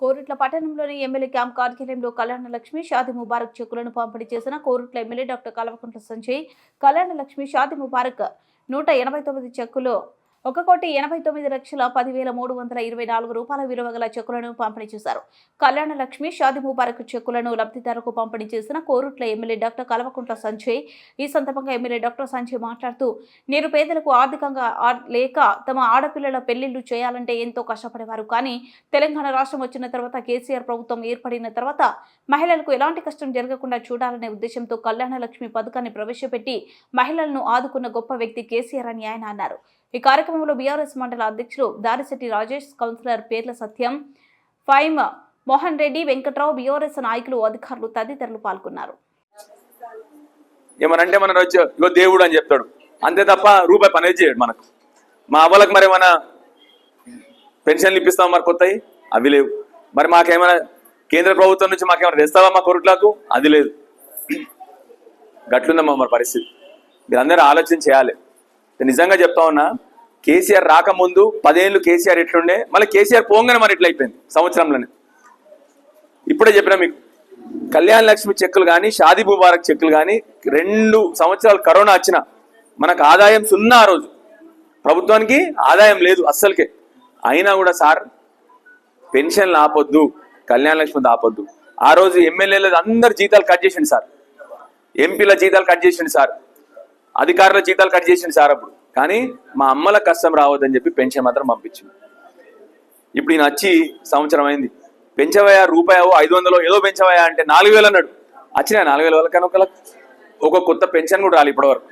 కోరుట్ల పట్టణంలోని MLA camp కార్యాలయంలో కళ్యాణ లక్ష్మి షాది ముబారక్ చెక్కులను పంపిణీ చేసిన కోరుట్ల ఎమ్మెల్యే డాక్టర్ కల్వకుంట్ల సంజయ్ కళ్యాణ లక్ష్మి షాది ముబారక్ నూట ఎనభై తొమ్మిది చెక్కులు ఒక కోటి ఎనభై తొమ్మిది లక్షల పదివేల మూడు వందల ఇరవై నాలుగు రూపాయల విలువ గల చెక్కులను పంపిణీ చేశారు. కళ్యాణ లక్ష్మి షాది ముబారక్ చెక్కులను లబ్ధిదారులకు పంపిణీ చేసిన కోరుట్ల ఎమ్మెల్యే డాక్టర్ కల్వకుంట్ల సంజయ్ ఈ సందర్భంగా ఎమ్మెల్యే డాక్టర్ సంజయ్ మాట్లాడుతూ నిరుపేదలకు ఆర్థికంగా లేక తమ ఆడపిల్లల పెళ్ళిళ్ళు చేయాలంటే ఎంతో కష్టపడేవారు. కానీ తెలంగాణ రాష్ట్రం వచ్చిన తర్వాత కేసీఆర్ ప్రభుత్వం ఏర్పడిన తర్వాత మహిళలకు ఎలాంటి కష్టం జరగకుండా చూడాలనే ఉద్దేశంతో కళ్యాణ లక్ష్మి పథకాన్ని ప్రవేశపెట్టి మహిళలను ఆదుకున్న గొప్ప వ్యక్తి కేసీఆర్ అని ఆయన అన్నారు. ఈ కార్యక్రమంలో బీఆర్ఎస్ మండల అధ్యక్షులు దారిశెట్టి రాజేష్ కౌన్సిలర్ పేర్ల సత్యం ఫైమ్ మోహన్ రెడ్డి వెంకట్రావు బీఆర్ఎస్ నాయకులు అధికారులు తదితరులు పాల్గొన్నారు. ఏమనంటే మన వచ్చి ఇగో దేవుడు అని చెప్తాడు. అంతే తప్ప రూపాయి పని చేయడు మనకు. మా అవ్వలకు మరి ఏమైనా పెన్షన్లు ఇప్పిస్తాం మరి కొత్తవి అవి లేవు. మరి మాకేమైనా కేంద్ర ప్రభుత్వం నుంచి మాకేమైనా తెస్తావా మా కొరుట్లకు అది లేదు. గట్లుందమ్మా మరి పరిస్థితి. మీరందరూ ఆలోచన చేయాలి. నిజంగా చెప్తా ఉన్నా కేసీఆర్ రాకముందు పదేళ్ళు కేసీఆర్ ఎట్లుండే మళ్ళీ కేసీఆర్ పోగానే మరి ఇట్లా అయిపోయింది సంవత్సరంలోనే. ఇప్పుడే చెప్పిన మీకు కళ్యాణ లక్ష్మి చెక్కులు కానీ షాదీ ముబారక్ చెక్కులు కానీ రెండు సంవత్సరాలు కరోనా వచ్చిన మనకు ఆదాయం సున్నా ఆ రోజు. ప్రభుత్వానికి ఆదాయం లేదు అస్సలకే. అయినా కూడా సార్ పెన్షన్లు ఆపొద్దు కళ్యాణ లక్ష్మి ఆపొద్దు. ఆ రోజు ఎమ్మెల్యేలు అందరు జీతాలు కట్ చేసిండు సార్. ఎంపీల జీతాలు కట్ చేసిండు సార్. అధికారుల జీతాలు కట్ చేసింది సార్ అప్పుడు. కానీ మా అమ్మల కష్టం రావద్దని చెప్పి పెన్షన్ మాత్రం పంపించింది ఇప్పుడు ఈయన వచ్చి సంవత్సరం అయింది. పెంచవయా రూపాయో ఐదు వందలో ఏదో పెంచవయా అంటే నాలుగు వేలు అన్నాడు. వచ్చినా నాలుగు వేల వాళ్ళకన్నా ఒక ఒక కొత్త పెన్షన్ కూడా రాలి ఇప్పటివరకు.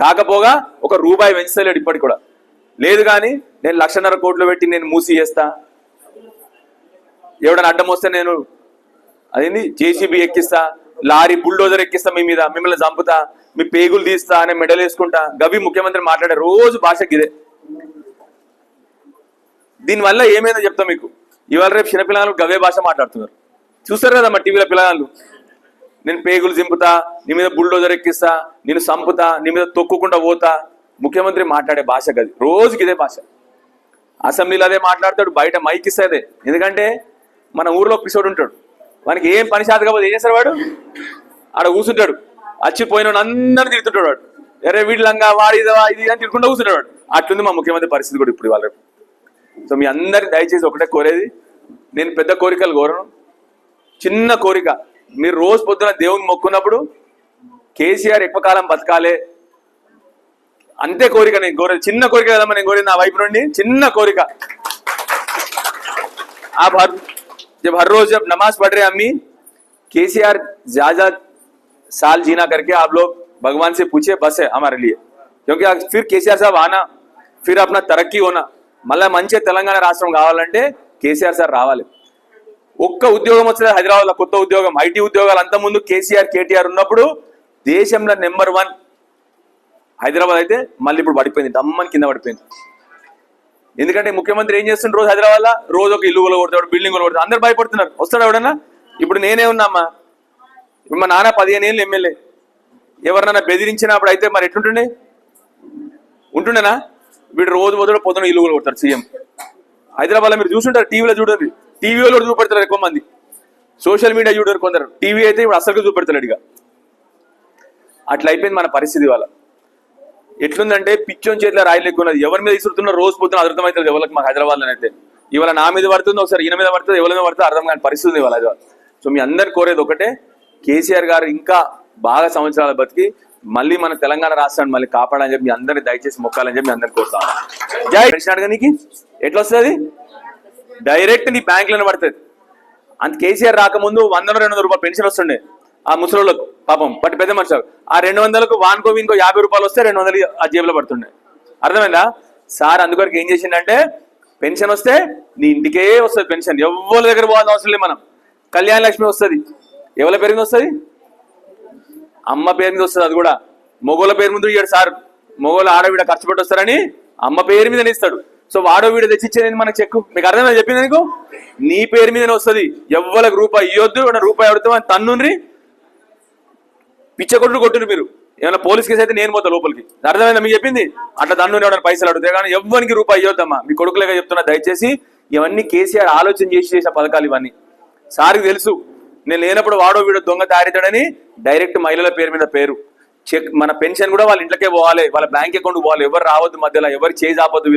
కాకపోగా ఒక రూపాయి పెంచలేడు ఇప్పటికి కూడా. లేదు కానీ నేను లక్షన్నర కోట్లు పెట్టి నేను మూసి చేస్తా. ఎవడన్నా అడ్డం వస్తే నేను అదేంది? జేసీబీ ఎక్కిస్తా. లారీ బుల్డోజర్ ఎక్కిస్తా మీ మీద మిమ్మల్ని చంపుతా మీ పేగులు తీస్తా అనే మెడల్ వేసుకుంటా. గవి ముఖ్యమంత్రి మాట్లాడే రోజు భాషకి ఇదే దీనివల్ల ఏమైందో చెప్తా మీకు. ఇవాళ రేపు చిన్నపిల్లలు గవే భాష మాట్లాడుతున్నారు. చూస్తారు కదా మా టీవీలో పిల్లలు? నేను పేగులు దింపుతా నీ మీద బుల్డోజర్ ఎక్కిస్తా నేను సంపుతా నీ మీద తొక్కుకుండా పోతా. ముఖ్యమంత్రి మాట్లాడే భాష గది. రోజుకి ఇదే భాష. అసెంబ్లీలో అదే మాట్లాడతాడు బయట మైక్ ఇస్తే అదే. ఎందుకంటే మన ఊర్లో పిసోడు ఉంటాడు. మనకి ఏం పని శాత కాబోదు ఏం చేస్తారు వాడు? ఆడ కూర్చుంటాడు. వచ్చిపోయిన అందరిని తిడుతుంటాడు వాడు. ఎరే వీళ్ళంగా వాడి ఇది అని తిరుగుకుండా కూర్చుంటాడు వాడు. అట్లుంది మా ముఖ్యమంత్రి పరిస్థితి కూడా ఇప్పుడు వాళ్ళ సో మీ అందరిని దయచేసి ఒకటే కోరేది. నేను పెద్ద కోరికలు కోరను. చిన్న కోరిక. మీరు రోజు పొద్దున దేవుని మొక్కున్నప్పుడు కేసీఆర్ ఎక్కువ కాలం బతకాలే. అంతే కోరిక నేను కోరేది. చిన్న కోరిక కదమ్మా నేను కోరేది నా వైపు నుండి. చిన్న కోరిక. ఆ భారత్ जब हर रोज जब नमाज पढ़ रहे हैं अम्मी केसीआर ज्यादा साल जीना करके आप लोग भगवान से पूछे बस है हमारे लिए क्योंकि आज फिर కేసీఆర్ సాబ్ ఆనా ఫిర్ అప్నా తరక్కి హోనా మళ్ళీ మంచి తెలంగాణ రాష్ట్రం కావాలంటే కేసీఆర్ సార్ రావాలి ఒక్క ఉద్యోగం వస్తుంది హైదరాబాద్ లో కొత్త ఉద్యోగం ఐటీ ఉద్యోగాలు అంత ముందు కేసీఆర్ కేటీఆర్ ఉన్నప్పుడు దేశంలో నెంబర్ వన్ హైదరాబాద్ అయితే మళ్ళీ ఇప్పుడు పడిపోయింది దమ్మని కింద పడిపోయింది ఎందుకంటే ముఖ్యమంత్రి ఏం చేస్తుండ్రు రోజు హైదరాబాద్లో రోజు ఒక ఇల్లు కూడా కొడతాడు బిల్డింగ్ కూడా కొడతాడు అందరు భయపడుతున్నారు. వస్తాడు ఎవడన్నా? ఇప్పుడు నేనే ఉన్నామ్మా. ఇప్పుడు మా నాన్న పదిహేను ఏళ్ళు ఎమ్మెల్యే. ఎవరినన్నా బెదిరించినప్పుడు అయితే మరి ఎట్లుంటుండే? ఉంటుండేనా? వీడు రోజు మొదలు పొద్దున ఇల్లు కూడా కొడతారు సీఎం. హైదరాబాద్లో మీరు చూసుంటారు టీవీలో చూడండి టీవీలో కూడా చూపెడతారు ఎక్కువ మంది. సోషల్ మీడియా చూడరు కొందరు. టీవీ అయితే ఇప్పుడు అసలు చూపెడతాడు ఇక. అట్లా అయిపోయింది మన పరిస్థితి వాళ్ళ ఎట్లుందంటే పిచ్చోన్ చేతిలో రాయలేకున్నది ఎవరి మీద ఇసురుతున్న రోజు పొద్దున అర్థమవుతుంది ఎవరికి మాకు హైదరాబాద్ అయితే. ఇవాళ నా మీద పడుతుంది ఒకసారి ఈయన మీద పడుతుంది ఎవరి మీద పడుతుంది అర్థం కాని పరిస్థితి ఉంది ఇవాళ సో మీ అందరు కోరేది ఒకటే కేసీఆర్ గారు ఇంకా బాగా సంవత్సరాల బతికి మళ్ళీ మన తెలంగాణ రాష్ట్రాన్ని మళ్ళీ కాపాడని చెప్పి మీ అందరిని దయచేసి మొక్కాలని చెప్పి మీ అందరిని కోరుతాం జై పెన్షన్ నీకు? ఎట్లా వస్తుంది డైరెక్ట్ నీ బ్యాంకులోనే పడుతుంది. అంత కేసీఆర్ రాకముందు వంద రెండు వందల రూపాయలు పెన్షన్ వస్తుండే ఆ ముసలోళ్ళకు. పాపం బట్ పెద్ద మనుషులు ఆ రెండు వందలకు వాన్కో ఇంకో యాభై రూపాయలు వస్తే రెండు వందలు ఆ జేబులో పడుతుండే. అర్థమైందా? సార్ అందుకొరకు ఏం చేసిండంటే పెన్షన్ వస్తే నీ ఇంటికే వస్తుంది పెన్షన్. ఎవరి దగ్గర పోవాల్సిన అవసరం లేదు మనం. కళ్యాణ లక్ష్మి వస్తుంది. ఎవరి పేరు మీద వస్తుంది? అమ్మ పేరు మీద వస్తుంది అది కూడా. మొగోల పేరు ముందు ఇయ్యాడు సార్. మొగోల ఆడవిడ ఖర్చు పెట్టి వస్తారని అమ్మ పేరు మీదనే ఇస్తాడు. సో వాడో వీడ తెచ్చిచ్చేది మనకు చెక్కు? మీకు అర్థమైంది చెప్పింది నీకు? నీ పేరు మీదనే వస్తుంది. ఎవ్వరికి రూపాయి ఇవ్వద్దు రూపాయి అడుగుతామని తన్నుండ్రి. పిచ్చగొడ్లు కొట్టుడు మీరు. ఏమైనా పోలీస్ కేసు అయితే నేను పోతా లోపలికి. అర్థమైందా? మీకు చెప్పింది? అట్లా దాన్ని ఎవరైనా పైసలు అడుగుతాయి కానీ ఎవ్వరికి రూపాయి ఇవ్వద్దమ్మా. మీ కొడుకులేగా చెప్తున్నా దయచేసి ఇవన్నీ కేసీఆర్ ఆలోచన చేసి చేసిన పథకాలు ఇవన్నీ. సార్కి తెలుసు నేను లేనప్పుడు వాడో వీడో దొంగ తయారవుతాడని డైరెక్ట్ మహిళల పేరు మీద పేరు. చెక్ మన పెన్షన్ కూడా వాళ్ళ ఇంట్లోకే పోవాలి వాళ్ళ బ్యాంక్ అకౌంట్ పోవాలి ఎవరు రావద్దు మధ్యలో ఎవరు చేజ్ ఆపద్దు